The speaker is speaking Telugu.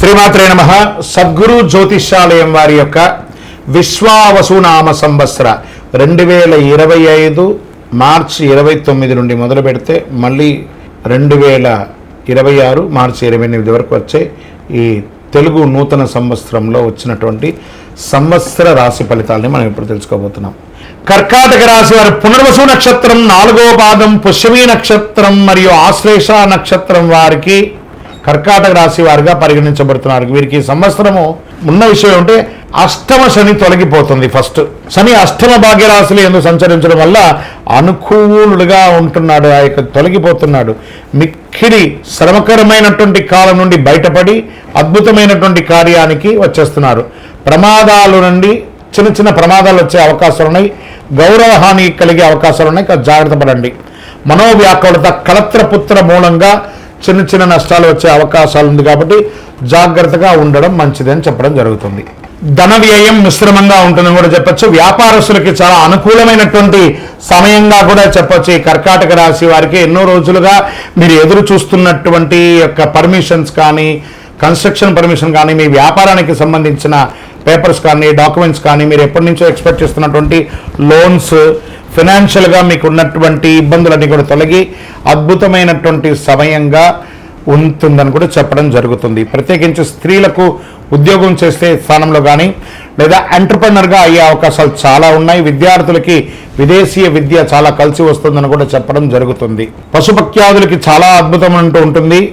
శ్రీమాత్రే నమ. సద్గురు జ్యోతిష్యాలయం వారి యొక్క విశ్వావసునామ సంవత్సర రెండు వేల ఇరవై ఐదు మార్చి ఇరవై తొమ్మిది నుండి మొదలు పెడితే మళ్ళీ రెండు వేల ఇరవై ఆరు మార్చి ఇరవై ఎనిమిది వరకు వచ్చే ఈ తెలుగు నూతన సంవత్సరంలో వచ్చినటువంటి సంవత్సర రాశి ఫలితాలని మనం ఇప్పుడు తెలుసుకోబోతున్నాం. కర్కాటక రాశి వారి పునర్వసు నక్షత్రం నాలుగో పాదం పుష్యమీ నక్షత్రం మరియు ఆశ్లేష నక్షత్రం వారికి కర్కాటక రాశి వారిగా పరిగణించబడుతున్నారు. వీరికి సంవత్సరము ఉన్న విషయం అంటే అష్టమ శని తొలగిపోతుంది ఫస్ట్. శని అష్టమ భాగ్యరాశులు ఎందుకు సంచరించడం వల్ల అనుకూలుడుగా ఉంటున్నాడు ఆ యొక్క తొలగిపోతున్నాడు. మిక్కిడి శ్రమకరమైనటువంటి కాలం నుండి బయటపడి అద్భుతమైనటువంటి కార్యానికి వచ్చేస్తున్నారు. ప్రమాదాల నుండి చిన్న చిన్న ప్రమాదాలు వచ్చే అవకాశాలు ఉన్నాయి గౌరవ హాని కలిగే అవకాశాలు ఉన్నాయి జాగ్రత్త పడండి. మనోవ్యాకులత కలత్రపుత్ర మూలంగా చిన్న చిన్న నష్టాలు వచ్చే అవకాశాలు ఉంది కాబట్టి జాగ్రత్తగా ఉండడం మంచిది అని చెప్పడం జరుగుతుంది. ధన వ్యయం మిశ్రమంగా ఉంటుందని కూడా చెప్పచ్చు. వ్యాపారస్తులకి చాలా అనుకూలమైనటువంటి సమయంగా కూడా చెప్పొచ్చు. ఈ కర్కాటక రాశి వారికి ఎన్నో రోజులుగా మీరు ఎదురు చూస్తున్నటువంటి యొక్క పర్మిషన్స్ కానీ కన్స్ట్రక్షన్ పర్మిషన్ కానీ మీ వ్యాపారానికి సంబంధించిన పేపర్స్ కానీ డాక్యుమెంట్స్ కానీ మీరు ఎప్పటి నుంచో ఎక్స్పెక్ట్ చేస్తున్నటువంటి లోన్స్ ఫినాన్షియల్గా మీకు ఉన్నటువంటి ఇబ్బందులన్నీ కూడా తొలగి అద్భుతమైనటువంటి సమయంగా ఉంటుందని కూడా చెప్పడం జరుగుతుంది. ప్రత్యేకించి స్త్రీలకు ఉద్యోగం చేసే స్థానంలో కానీ లేదా ఎంటర్ప్రినర్గా అయ్యే అవకాశాలు చాలా ఉన్నాయి. విద్యార్థులకి విదేశీయ విద్య చాలా కలిసి వస్తుందని కూడా చెప్పడం జరుగుతుంది. పశుపక్యాదులకి చాలా అద్భుతం అంటూ ఉంటుంది.